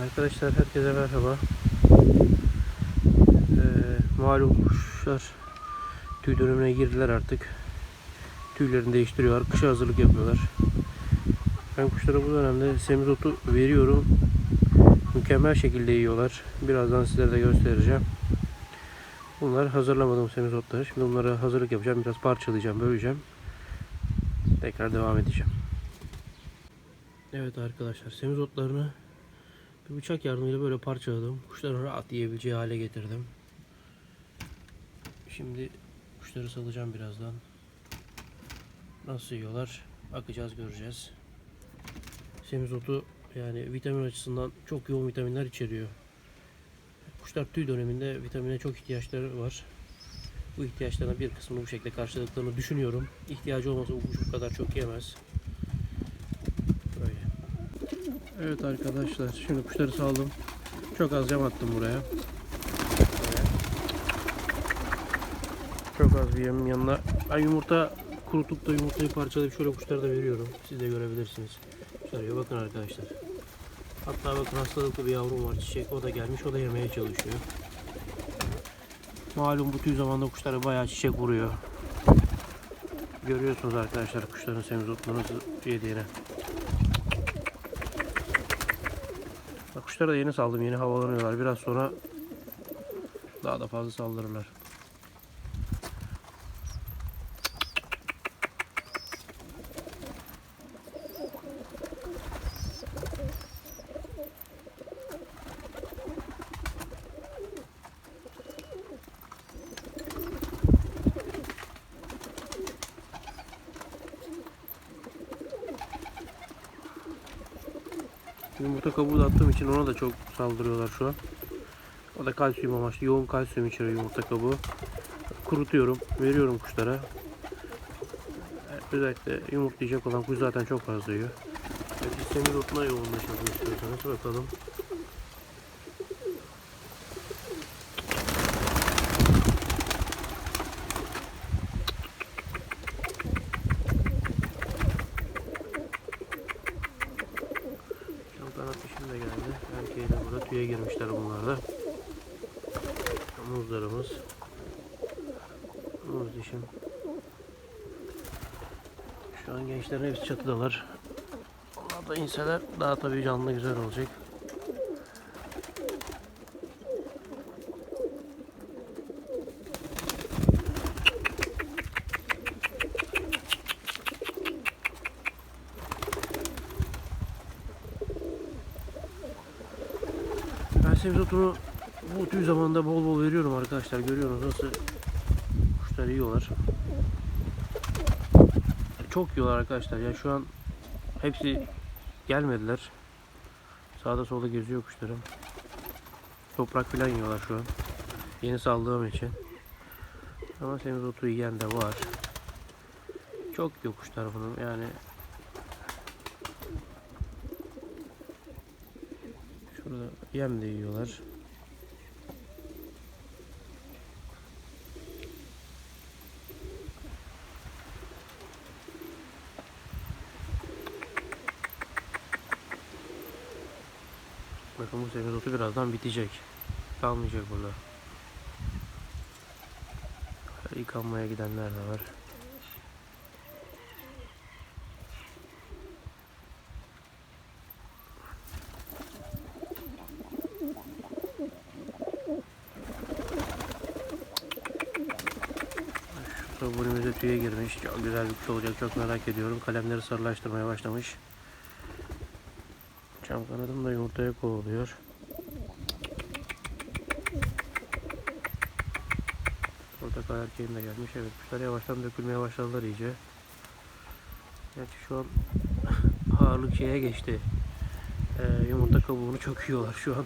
Arkadaşlar herkese merhaba. Ee, malum kuşlar tüy dönemine girdiler artık. Tüylerini değiştiriyorlar. Kışa hazırlık yapıyorlar. Ben kuşlara bu dönemde semizotu veriyorum. Mükemmel şekilde yiyorlar. Birazdan sizlere de göstereceğim. Bunlar hazırlamadığım semizotları. Şimdi bunları hazırlık yapacağım. Biraz parçalayacağım, böleceğim. Tekrar devam edeceğim. Evet arkadaşlar semizotlarını bir bıçak yardımıyla böyle parçaladım. Kuşların rahat yiyebileceği hale getirdim. Şimdi kuşları salacağım birazdan. Nasıl yiyorlar? Bakacağız göreceğiz. Semizotu yani vitamin açısından çok yoğun vitaminler içeriyor. Kuşlar tüy döneminde vitamine çok ihtiyaçları var. Bu ihtiyaçlarına bir kısmını bu şekilde karşıladıklarını düşünüyorum. İhtiyacı olmasa bu kuş bu kadar çok yemez. Evet arkadaşlar şimdi kuşları saldım. Çok az yem attım buraya. Çok az bir yemin yanına. Ben yumurta kurutup da yumurtayı parçalayıp şöyle kuşlara da veriyorum. Siz de görebilirsiniz. Yiyor. Bakın arkadaşlar. Hatta bakın hastalıklı bir yavrum var çiçek. O da gelmiş. O da yemeye çalışıyor. Malum bu tüy zamanda kuşlara bayağı çiçek vuruyor. Görüyorsunuz arkadaşlar kuşların semizotunu nasıl yediğini. Kuşlara da yeni saldım. Yeni havalanıyorlar. Biraz sonra daha da fazla saldırırlar. Yumurta kabuğu da attığım için ona da çok saldırıyorlar şu an. O da kalsiyum amaçlı. Yoğun kalsiyum içeriyor yumurta kabuğu. Kurutuyorum. Veriyorum kuşlara. Özellikle yumurtlayacak olan kuş zaten çok fazla yiyor. Evet, biz semizotuna yoğunlaşalım istiyorsanız. Bakalım. Dişim de geldi. Erkeği de burada tüye girmişler bunlar da. Muzlarımız. Muz dişim. Şu an gençlerin hepsi çatıdalar. Onlar da inseler daha tabii canlı güzel olacak. Ben semizotunu bu tüy zamanında bol bol veriyorum arkadaşlar. Görüyorsunuz nasıl kuşlar yiyorlar. Çok yiyorlar arkadaşlar. Ya şu an hepsi gelmediler. Sağda solda geziyor kuşlarım. Toprak falan yiyorlar şu an. Yeni saldığım için. Ama semizotu yiyen de var. Çok yiyor kuşlar bunu. Yani Şurada yem de yiyorlar. Bakın bu semizotu birazdan bitecek. Kalmayacak burada. Yıkanmaya gidenler de var. Taburimize tüye girmiş. Çok güzel bir kuş olacak. Çok merak ediyorum. Kalemleri sarılaştırmaya başlamış. Çam kanadım da yumurtaya kovalıyor. Portakal erkeğim de gelmiş. Evet kuşlar yavaştan dökülmeye başladılar iyice. Gerçi şu an ağırlık şeye geçti. Ee, yumurta kabuğunu çok yiyorlar şu an.